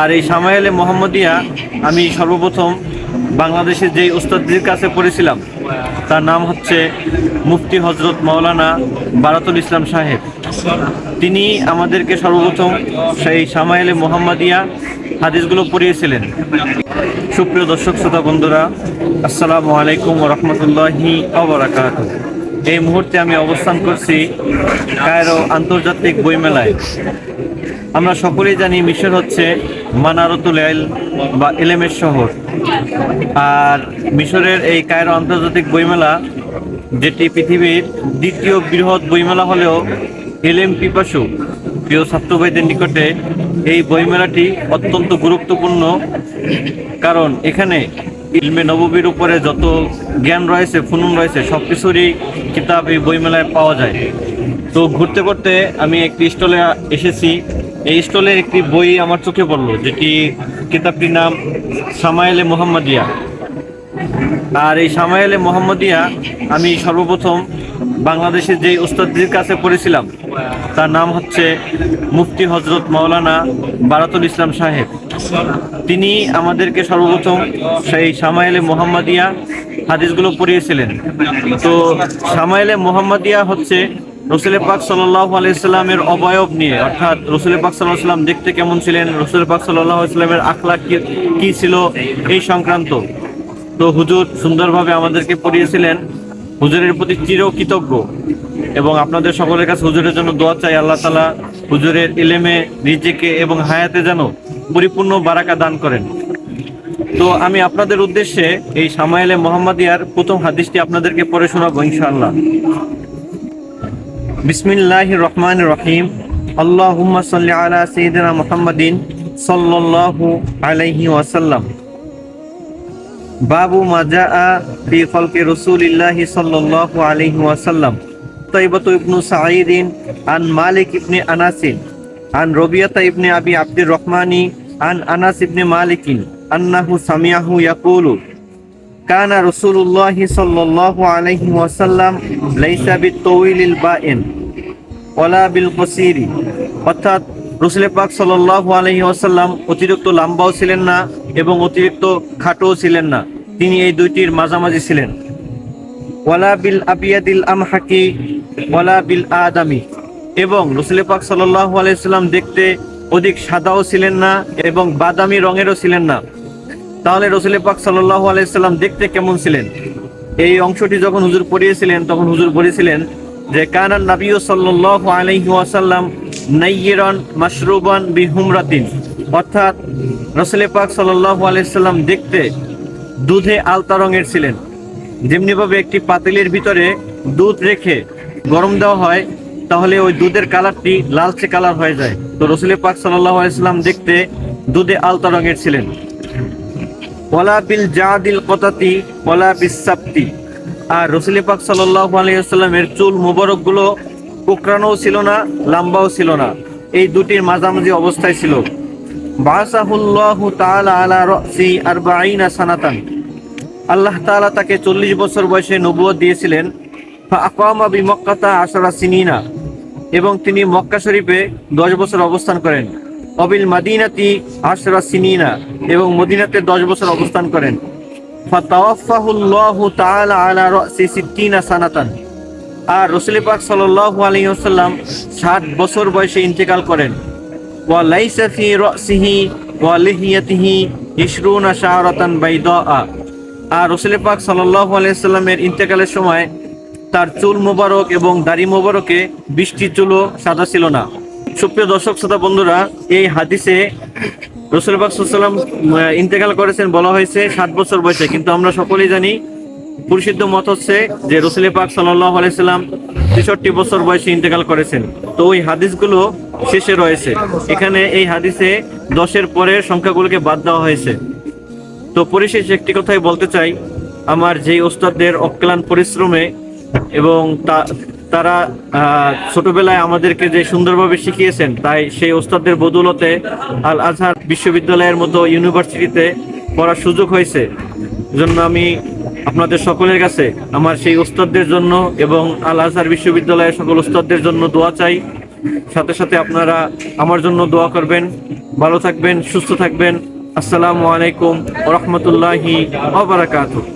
আর এই সামাইলে মোহাম্মদিয়া আমি সর্বপ্রথম বাংলাদেশের যেই ওস্তাদদের কাছে পড়েছিলাম, তার নাম হচ্ছে মুফতি হজরত মাওলানা বারাতুল ইসলাম সাহেব। তিনি আমাদেরকে সর্বপ্রথম সেই সামাইলে মোহাম্মদিয়া হাদিসগুলো পড়িয়েছিলেন। সুপ্রিয় দর্শক, শ্রোতা বন্ধুরা, আসসালামু আলাইকুম রহমতুল্লাহি অবরাকাত এই মুহূর্তে আমি অবস্থান করছি কায়রো আন্তর্জাতিক বইমেলায়। আমরা সকলেই জানি মিশর হচ্ছে মানারতুল এল বা এলেমের শহর। আর মিশরের এই কায়রো আন্তর্জাতিক বইমেলা, যেটি পৃথিবীর দ্বিতীয় বৃহৎ বইমেলা হলেও এলেম পিপাসু, প্রিয় ছাত্রভাইদের নিকটে এই বইমেলাটি অত্যন্ত গুরুত্বপূর্ণ। কারণ এখানে ইলমে নববীর উপরে যত জ্ঞান রয়েছে, ফুনুন রয়েছে, সব কিছুরই কিতাব এই বইমেলায় পাওয়া যায়। তো ঘুরতে ঘুরতে আমি একটি স্টলে এসেছি। এই স্টলের একটি বই আমার চোখে পড়ল, যেটি কিতাবটির নাম সামাইলে মোহাম্মদিয়া। আর এই সামাইলে মোহাম্মদিয়া আমি সর্বপ্রথম বাংলাদেশের যেই ওস্তাদদের কাছে পড়েছিলাম, তার নাম হচ্ছে মুফতি হজরত মাওলানা বারাতুল ইসলাম সাহেব। তিনি আমাদেরকে সর্বপ্রথম সেই সামাইলে মোহাম্মদিয়া হাদিসগুলো পড়িয়েছিলেন। তো সামাইলে মোহাম্মদিয়া হচ্ছে রসুল পাক সাল্লাহ আলাইস্লামের অবয়ব নিয়ে, অর্থাৎ রসুল পাক সাল্লাহ সাল্লাম দেখতে কেমন ছিলেন রসুল পাক সাল্লাহ ইসলামের আখলাক কি ছিল এই সংক্রান্ত? তো হুজুর সুন্দরভাবে আমাদেরকে পড়িয়েছিলেন, হুজুরের প্রতি চির কৃতজ্ঞ এবং আপনাদের সকলের কাছে হুজুরের জন্য দোয়া চাই, আল্লাহ তালা হুজুরের ইলেমে নিজেকে এবং হায়াতে যেন পরিপূর্ণ বারাকা দান করেন। তো আমি আপনাদের উদ্দেশ্যে এই সামাইলে মোহাম্মদিয়ার প্রথম হাদিসটি আপনাদেরকে পড়ে শোনাবো, ইনশাআল্লাহ। বিসমিল্লাহ রহমান রহিম আল্লাহুম্মা সাল্লি আলা সাইয়্যিদিনা মুহাম্মাদিন সাল্লাল্লাহু আলাইহি ওয়াসাল্লাম। বাবু মাজা ফি খলকি রাসূলিল্লাহি সাল্লাল্লাহু আলাইহি ওয়াসাল্লাম। তাইবাতু ইবনু সাঈদিন আন মালিক ইবনে আনাসিন। আন রবিয়াতা ইবনে আবি আব্দুর রহমানি আন আনাস ইবনে মালিকিন। আন্নাহু সামিয়াহু ইয়াকুলু। কানা রসুল্লাহি সাল্লাহ আলহি ওয়াসাল্লাম লাইসা বি বা এন ওলা বিল কসিরি অর্থাৎ রসুলের পাক সাল্লাহ আলহি ওয়াসাল্লাম অতিরিক্ত লম্বাও ছিলেন না এবং অতিরিক্ত খাটোও ছিলেন না। তিনি এই দুইটির মাঝামাঝি ছিলেন। ওয়ালা বিল আবিয়াদিল আমহাকি, ওয়ালা বিল আদামি এবং রসুল পাক সাল্লাহ আলাইসাল্লাম দেখতে অধিক সাদাও ছিলেন না এবং বাদামি রঙেরও ছিলেন না। তাহলে রসুল পাক সাল্লাহ আলাইসাল্লাম দেখতে কেমন ছিলেন? এই অংশটি যখন হুজুর পড়িয়েছিলেন, তখন হুজুর পড়িয়েছিলেন যে কানান নাবিউ সাল্লাহ ওয়াসাল্লাম নাইয়িরন মাশরুবান বিহুমরাতিন। অর্থাৎ রসুল পাক সাল্লাহ আলাইসাল্লাম দেখতে দুধে আলতা রঙের ছিলেন। যেমনিভাবে একটি পাতিলের ভিতরে দুধ রেখে গরম দেওয়া হয়, তাহলে ওই দুধের কালারটি লালচে কালার হয়ে যায়। তো রসুল পাক সাল্লাহ আলাইসাল্লাম দেখতে দুধে আলতা রঙের ছিলেন। ওয়ালা বিল জাদিল কতাতি, ওয়ালা বিসাপ্তি আর রসুল পাক সাল্লাল্লাহু আলাইহি ওয়াসাল্লামের চুল মুবারকগুলো কোকড়ানোও ছিল না, লম্বাও ছিল না। এই দুটির মাঝামাঝি অবস্থায় ছিল। বাসাহুল্লাহু তাআলা আলা রাসি আরবাঈনা সানাতান। আল্লাহ তাআলা তাকে চল্লিশ বছর বয়সে নবুয়ত দিয়েছিলেন। ফাআকামা বিমক্কাতা আশরা সিনিনা। এবং তিনি মক্কা শরীফে দশ বছর অবস্থান করেন। অবিল মাদিনাতি আশরা সিনিনা এবং মদিনাতে দশ বছর অবস্থান করেন। ফাতাওয়াফাহুল্লাহু তাআলা আলা রাসি সিদ্দিনা সানাতান। আর রসুল পাক সাল্লাল্লাহু আলাইহি ওয়াসাল্লাম 60 বছর বয়সে ইন্তেকাল করেন। ওয়া লাইসা ফি রাসিহি ওয়া লিহিয়াতিহি ইশরুনা শাহরাতান বাইদা আর রসুল পাক সাল্লাল্লাহু আলাইহি ইন্তেকালের সময় তার চুল মোবারক এবং দাড়ি মোবারকে বৃষ্টি চুলও সাদা ছিল না। সুপ্রিয় দর্শক, শ্রোতা বন্ধুরা, এই হাদিসে রসুল সাল্লাম ইন্তেকাল করেছেন বলা হয়েছে ষাট বছর বয়সে। কিন্তু আমরা সকলেই জানি পরিশুদ্ধ মত হচ্ছে যে রসুল পাক আলাইসাল্লাম তেষট্টি বছর বয়সে ইন্তেকাল করেছেন। তো ওই হাদিসগুলো শেষে রয়েছে। এখানে এই হাদিসে দশের পরের সংখ্যাগুলোকে বাদ দেওয়া হয়েছে। তো পরিশেষে একটি কথাই বলতে চাই, আমার যেই ওস্তাদদের অক্লান পরিশ্রমে এবং তারা ছোটবেলায় আমাদেরকে যে সুন্দরভাবে শিখিয়েছেন, তাই সেই ওস্তাদদের বদৌলতে আল আজহার বিশ্ববিদ্যালয়ের মতো ইউনিভার্সিটিতে পড়ার সুযোগ হয়েছে। জন্য আমি আপনাদের সকলের কাছে আমার সেই ওস্তাদদের জন্য এবং আল আজহার বিশ্ববিদ্যালয়ের সকল ওস্তাদদের জন্য দোয়া চাই। সাথে সাথে আপনারা আমার জন্য দোয়া করবেন। ভালো থাকবেন, সুস্থ থাকবেন। আসসালামু আলাইকুম রহমতুল্লাহি ওবরাকাতুহ